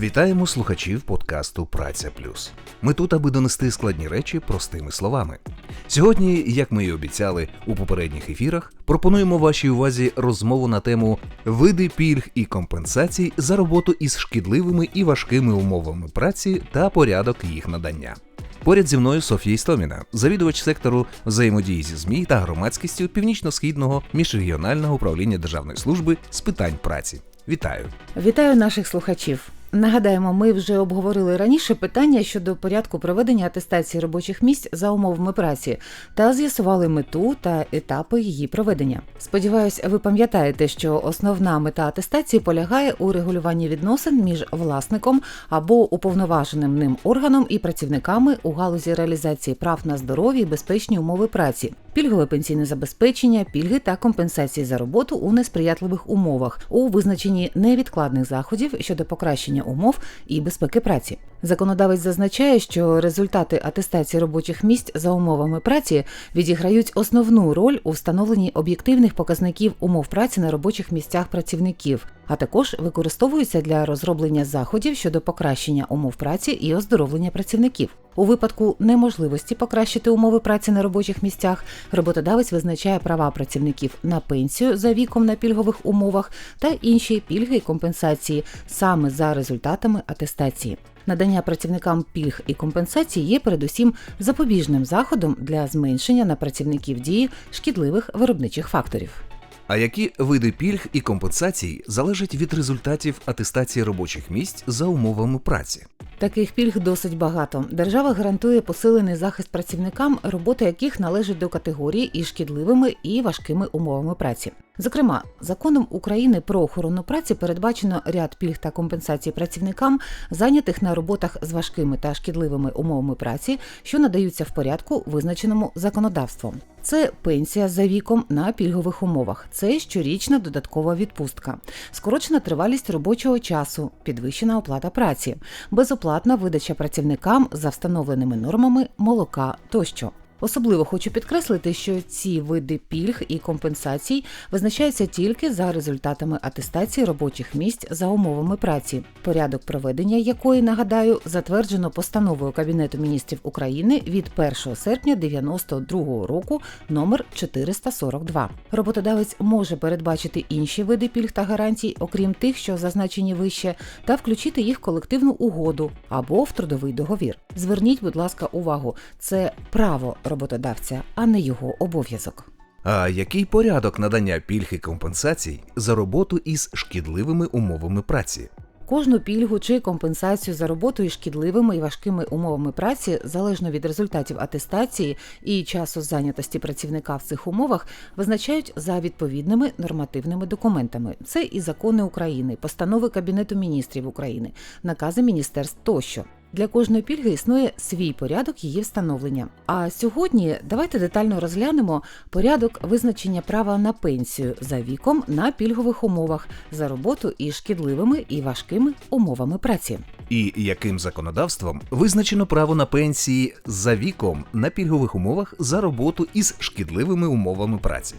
Вітаємо слухачів подкасту Праця Плюс. Ми тут, аби донести складні речі простими словами. Сьогодні, як ми і обіцяли у попередніх ефірах, пропонуємо вашій увазі розмову на тему види пільг і компенсацій за роботу із шкідливими і важкими умовами праці та порядок їх надання. Поряд зі мною Софія Істоміна, завідувач сектору взаємодії зі ЗМІ та громадськістю Північно-східного міжрегіонального управління Державної служби з питань праці. Вітаю! Вітаю наших слухачів. Нагадаємо, ми вже обговорили раніше питання щодо порядку проведення атестації робочих місць за умовами праці та з'ясували мету та етапи її проведення. Сподіваюсь, ви пам'ятаєте, що основна мета атестації полягає у регулюванні відносин між власником або уповноваженим ним органом і працівниками у галузі реалізації прав на здорові і безпечні умови праці, пільгове пенсійне забезпечення, пільги та компенсації за роботу у несприятливих умовах у визначенні невідкладних заходів щодо покращення умов і безпеки праці. Законодавець зазначає, що результати атестації робочих місць за умовами праці відіграють основну роль у встановленні об'єктивних показників умов праці на робочих місцях працівників, а також використовуються для розроблення заходів щодо покращення умов праці і оздоровлення працівників. У випадку неможливості покращити умови праці на робочих місцях, роботодавець визначає права працівників на пенсію за віком на пільгових умовах та інші пільги і компенсації саме за результатами атестації. Надання працівникам пільг і компенсацій є передусім запобіжним заходом для зменшення на працівників дії шкідливих виробничих факторів. А які види пільг і компенсацій залежать від результатів атестації робочих місць за умовами праці? Таких пільг досить багато. Держава гарантує посилений захист працівникам, робота яких належить до категорії із шкідливими і важкими умовами праці. Зокрема, законом України про охорону праці передбачено ряд пільг та компенсацій працівникам, зайнятих на роботах з важкими та шкідливими умовами праці, що надаються в порядку, визначеному законодавством. Це пенсія за віком на пільгових умовах, це щорічна додаткова відпустка, скорочена тривалість робочого часу, підвищена оплата праці, безоплатна видача працівникам за встановленими нормами молока тощо. Особливо хочу підкреслити, що ці види пільг і компенсацій визначаються тільки за результатами атестації робочих місць за умовами праці, порядок проведення якої нагадаю затверджено постановою Кабінету міністрів України від 1 серпня 92 року номер 442. Роботодавець може передбачити інші види пільг та гарантій, окрім тих, що зазначені вище, та включити їх в колективну угоду або в трудовий договір. Зверніть, будь ласка, увагу, це право роботодавця, а не його обов'язок. А який порядок надання пільг і компенсацій за роботу із шкідливими умовами праці? Кожну пільгу чи компенсацію за роботу із шкідливими і важкими умовами праці, залежно від результатів атестації і часу зайнятості працівника в цих умовах, визначають за відповідними нормативними документами. Це і закони України, постанови Кабінету міністрів України, накази міністерств тощо. Для кожної пільги існує свій порядок її встановлення. А сьогодні давайте детально розглянемо порядок визначення права на пенсію за віком на пільгових умовах за роботу із шкідливими і важкими умовами праці. І яким законодавством визначено право на пенсії за віком на пільгових умовах за роботу із шкідливими умовами праці?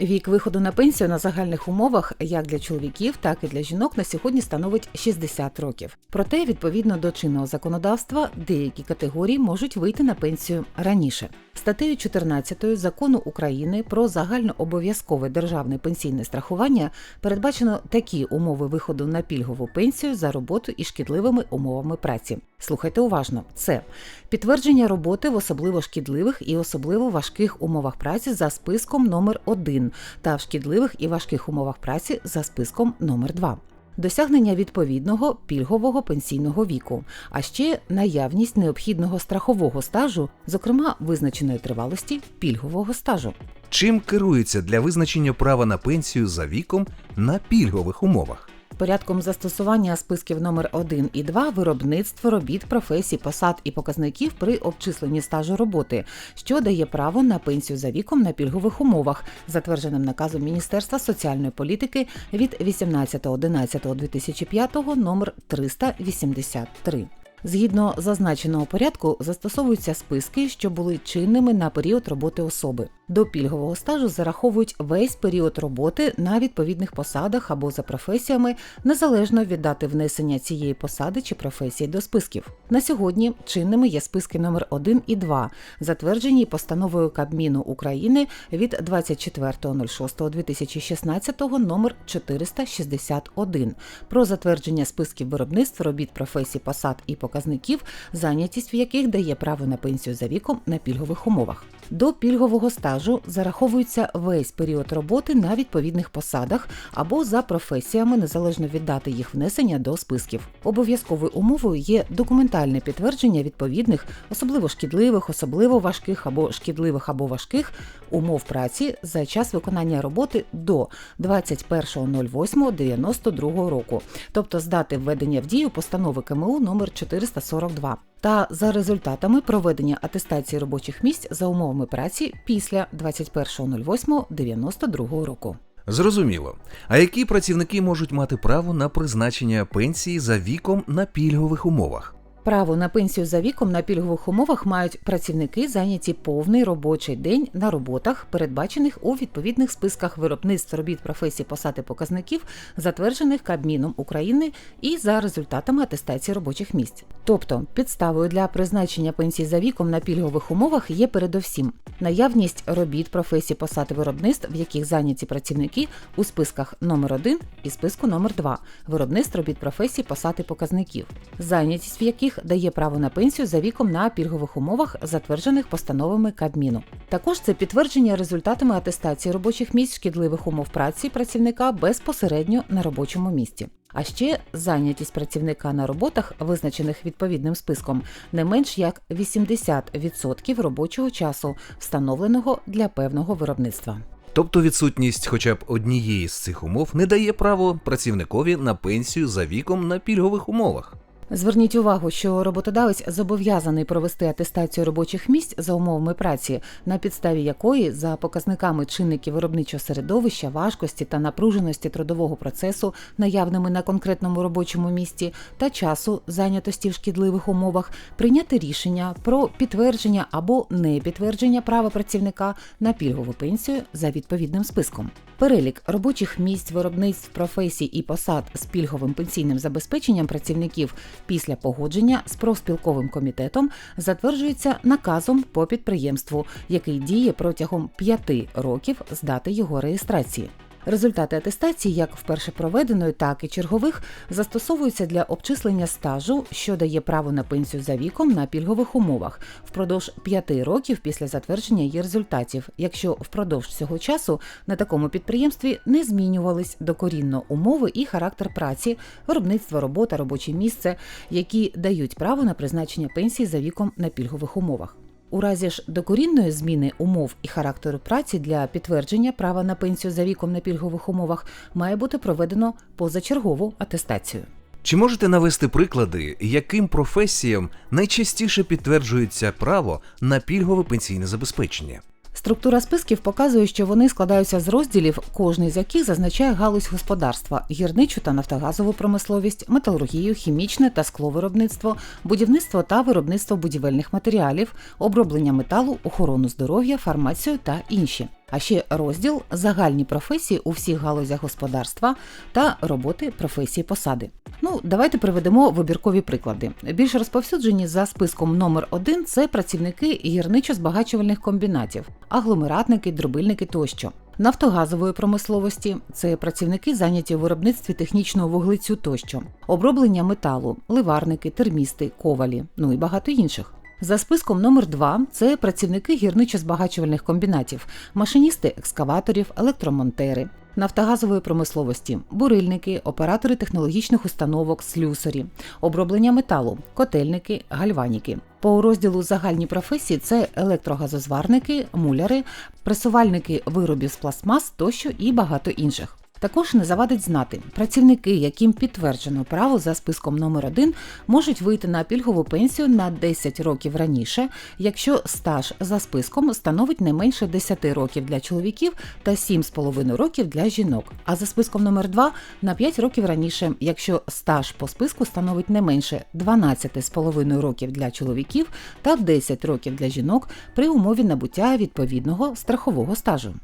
Вік виходу на пенсію на загальних умовах, як для чоловіків, так і для жінок, на сьогодні становить 60 років. Проте, відповідно до чинного законодавства, деякі категорії можуть вийти на пенсію раніше. Статтею 14 закону України про загальнообов'язкове державне пенсійне страхування передбачено такі умови виходу на пільгову пенсію за роботу із шкідливими умовами праці. Слухайте уважно: це підтвердження роботи в особливо шкідливих і особливо важких умовах праці за списком номер 1 та в шкідливих і важких умовах праці за списком номер 2 досягнення відповідного пільгового пенсійного віку, а ще наявність необхідного страхового стажу, зокрема визначеної тривалості пільгового стажу. Чим керується для визначення права на пенсію за віком на пільгових умовах? Порядком застосування списків номер 1 і 2 виробництво робіт, професій, посад і показників при обчисленні стажу роботи, що дає право на пенсію за віком на пільгових умовах, затвердженим наказом Міністерства соціальної політики від 18.11.2005 номер 383. Згідно зазначеного порядку, застосовуються списки, що були чинними на період роботи особи. До пільгового стажу зараховують весь період роботи на відповідних посадах або за професіями, незалежно від дати внесення цієї посади чи професії до списків. На сьогодні чинними є списки номер 1 і 2, затверджені постановою Кабміну України від 24.06.2016 номер 461 про затвердження списків виробництв робіт професій, посад і показників, зайнятість в яких дає право на пенсію за віком на пільгових умовах. До пільгового стажу зараховується весь період роботи на відповідних посадах або за професіями, незалежно від дати їх внесення до списків. Обов'язковою умовою є документальне підтвердження відповідних, особливо шкідливих, особливо важких або шкідливих або важких умов праці за час виконання роботи до 21.08.92 року, тобто з дати введення в дію постанови КМУ номер 442 та за результатами проведення атестації робочих місць за умовами праці після 21.08.92 року. Зрозуміло. А які працівники можуть мати право на призначення пенсії за віком на пільгових умовах? Право на пенсію за віком на пільгових умовах мають працівники, зайняті повний робочий день на роботах, передбачених у відповідних списках виробництв робіт професій посад і показників, затверджених Кабміном України і за результатами атестації робочих місць. Тобто, підставою для призначення пенсії за віком на пільгових умовах є передовсім наявність робіт професій посад і виробництв, в яких зайняті працівники у списках номер 1 і списку номер 2 виробництв робіт професій посад і показників, зайнятість в яких дає право на пенсію за віком на пільгових умовах, затверджених постановами Кабміну. Також це підтвердження результатами атестації робочих місць шкідливих умов праці працівника безпосередньо на робочому місці. А ще зайнятість працівника на роботах, визначених відповідним списком, не менш як 80% робочого часу, встановленого для певного виробництва. Тобто відсутність хоча б однієї з цих умов не дає право працівникові на пенсію за віком на пільгових умовах. Зверніть увагу, що роботодавець зобов'язаний провести атестацію робочих місць за умовами праці, на підставі якої за показниками чинників виробничого середовища, важкості та напруженості трудового процесу, наявними на конкретному робочому місці, та часу зайнятості в шкідливих умовах, прийняти рішення про підтвердження або не підтвердження права працівника на пільгову пенсію за відповідним списком. Перелік робочих місць, виробництв, професій і посад з пільговим пенсійним забезпеченням працівників після погодження з профспілковим комітетом затверджується наказом по підприємству, який діє протягом п'яти років з дати його реєстрації. Результати атестації, як вперше проведеної, так і чергових, застосовуються для обчислення стажу, що дає право на пенсію за віком на пільгових умовах впродовж п'яти років після затвердження її результатів, якщо впродовж цього часу на такому підприємстві не змінювались докорінно умови і характер праці, виробництво, робота, робоче місце, які дають право на призначення пенсії за віком на пільгових умовах. У разі ж докорінної зміни умов і характеру праці для підтвердження права на пенсію за віком на пільгових умовах має бути проведено позачергову атестацію. Чи можете навести приклади, яким професіям найчастіше підтверджується право на пільгове пенсійне забезпечення? Структура списків показує, що вони складаються з розділів, кожний з яких зазначає галузь господарства: гірничу та нафтогазову промисловість, металургію, хімічне та скловиробництво, будівництво та виробництво будівельних матеріалів, оброблення металу, охорону здоров'я, фармацію та інші. А ще розділ загальні професії у всіх галузях господарства та роботи професії посади. Ну, давайте приведемо вибіркові приклади. Більш розповсюджені за списком номер 1 це працівники гірничо-збагачувальних комбінатів, агломератники, дробильники тощо. Нафтогазової промисловості це працівники, зайняті у виробництві технічного вуглецю тощо, оброблення металу, ливарники, термісти, ковалі, ну і багато інших. За списком номер 2 це працівники гірничо-збагачувальних комбінатів, машиністи екскаваторів, електромонтери, нафтогазової промисловості, бурильники, оператори технологічних установок, слюсарі, оброблення металу, котельники, гальваніки. По розділу загальні професії це електрогазозварники, муляри, пресувальники виробів з пластмас тощо і багато інших. Також не завадить знати, працівники, яким підтверджено право за списком номер 1 можуть вийти на пільгову пенсію на 10 років раніше, якщо стаж за списком становить не менше 10 років для чоловіків та 7,5 років для жінок. А за списком номер 2 на 5 років раніше, якщо стаж по списку становить не менше 12,5 років для чоловіків та 10 років для жінок при умові набуття відповідного страхового стажу.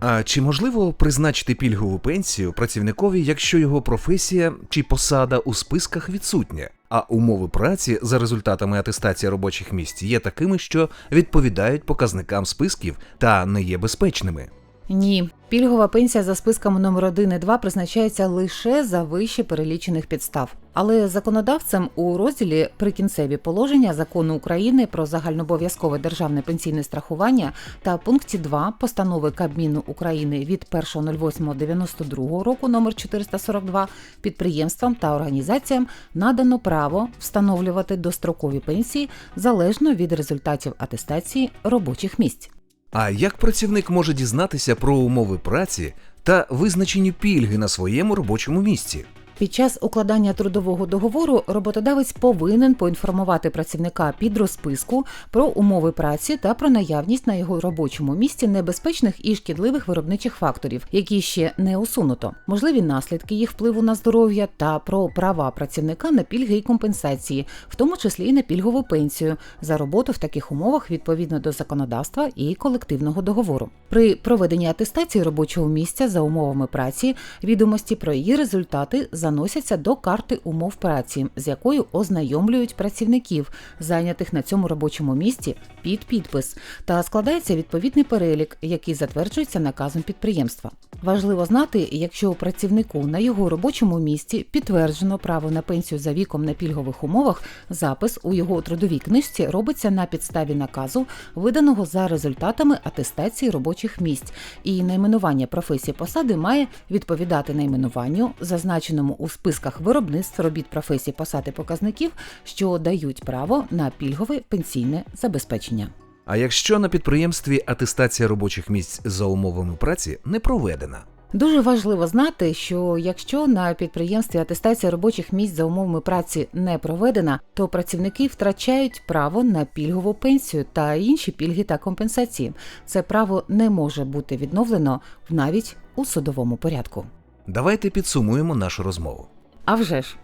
А чи можливо призначити пільгову пенсію працівникові, якщо його професія чи посада у списках відсутня, а умови праці за результатами атестації робочих місць є такими, що відповідають показникам списків та не є безпечними? Ні, пільгова пенсія за списками номер 1 і 2 призначається лише за вище перелічених підстав. Але законодавцем у розділі прикінцеві положення закону України про загальнообов'язкове державне пенсійне страхування та пункті 2 постанови Кабміну України від 1.08.92 року номер 442 підприємствам та організаціям надано право встановлювати дострокові пенсії залежно від результатів атестації робочих місць. А як працівник може дізнатися про умови праці та визначені пільги на своєму робочому місці? Під час укладання трудового договору роботодавець повинен поінформувати працівника під розписку про умови праці та про наявність на його робочому місці небезпечних і шкідливих виробничих факторів, які ще не усунуто, можливі наслідки їх впливу на здоров'я та про права працівника на пільги і компенсації, в тому числі і на пільгову пенсію за роботу в таких умовах відповідно до законодавства і колективного договору. При проведенні атестації робочого місця за умовами праці відомості про її результати заносяться до карти умов праці, з якою ознайомлюють працівників, зайнятих на цьому робочому місці під підпис, та складається відповідний перелік, який затверджується наказом підприємства. Важливо знати, якщо у працівнику на його робочому місці підтверджено право на пенсію за віком на пільгових умовах, запис у його трудовій книжці робиться на підставі наказу, виданого за результатами атестації робочих місць, і найменування професії посади має відповідати найменуванню, зазначеному у списках виробництв робіт професій посад і показників, що дають право на пільгове пенсійне забезпечення. А якщо на підприємстві атестація робочих місць за умовами праці не проведена? Дуже важливо знати, що якщо на підприємстві атестація робочих місць за умовами праці не проведена, то працівники втрачають право на пільгову пенсію та інші пільги та компенсації. Це право не може бути відновлено навіть у судовому порядку. Давайте підсумуємо нашу розмову. А вже ж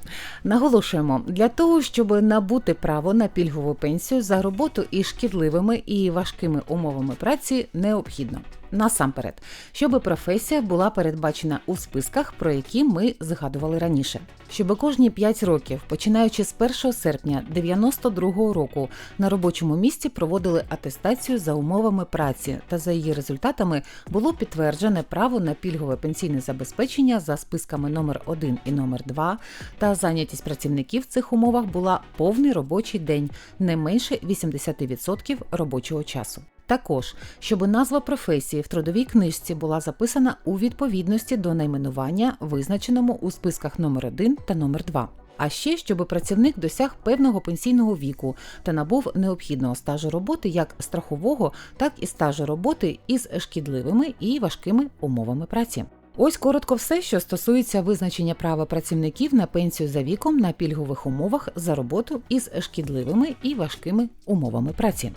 наголошуємо, для того, щоб набути право на пільгову пенсію за роботу із шкідливими і важкими умовами праці, необхідно насамперед, щоб професія була передбачена у списках, про які ми згадували раніше, щоб кожні 5 років, починаючи з 1 серпня 92 року, на робочому місці проводили атестацію за умовами праці, та за її результатами було підтверджене право на пільгове пенсійне забезпечення за списками номер 1 і номер 2, та зайнятість працівників в цих умовах була повний робочий день, не менше 80% робочого часу. Також, щоб назва професії в трудовій книжці була записана у відповідності до найменування, визначеному у списках номер 1 та номер 2. А ще щоб працівник досяг певного пенсійного віку та набув необхідного стажу роботи як страхового, так і стажу роботи із шкідливими і важкими умовами праці. Ось коротко все, що стосується визначення права працівників на пенсію за віком на пільгових умовах за роботу із шкідливими і важкими умовами праці.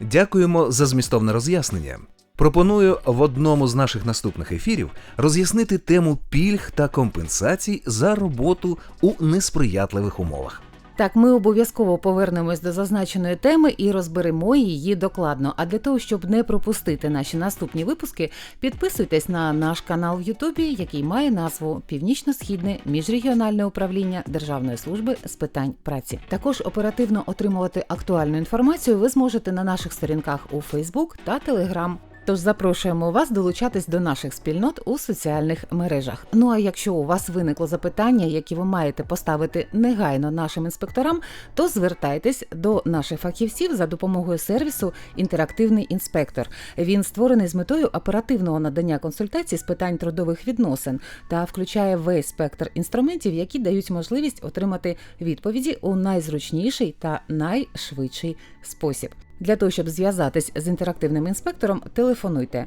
Дякуємо за змістовне роз'яснення. Пропоную в одному з наших наступних ефірів роз'яснити тему пільг та компенсацій за роботу у несприятливих умовах. Так, ми обов'язково повернемось до зазначеної теми і розберемо її докладно. А для того, щоб не пропустити наші наступні випуски, підписуйтесь на наш канал в Ютубі, який має назву Північно-Східне міжрегіональне управління Державної служби з питань праці. Також оперативно отримувати актуальну інформацію ви зможете на наших сторінках у Фейсбук та Телеграм. Тож запрошуємо вас долучатись до наших спільнот у соціальних мережах. Ну а якщо у вас виникло запитання, які ви маєте поставити негайно нашим інспекторам, то звертайтесь до наших фахівців за допомогою сервісу Інтерактивний інспектор. Він створений з метою оперативного надання консультацій з питань трудових відносин та включає весь спектр інструментів, які дають можливість отримати відповіді у найзручніший та найшвидший спосіб. Для того, щоб зв'язатись з інтерактивним інспектором, телефонуйте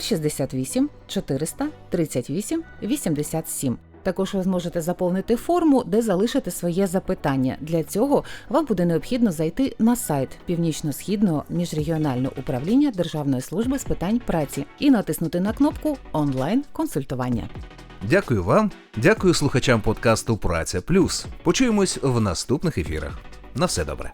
068 400 38 87. Також ви зможете заповнити форму, де залишите своє запитання. Для цього вам буде необхідно зайти на сайт Північно-східного міжрегіонального управління Державної служби з питань праці і натиснути на кнопку онлайн консультування. Дякую вам, дякую слухачам подкасту Праця Плюс. Почуємось в наступних ефірах. На все добре.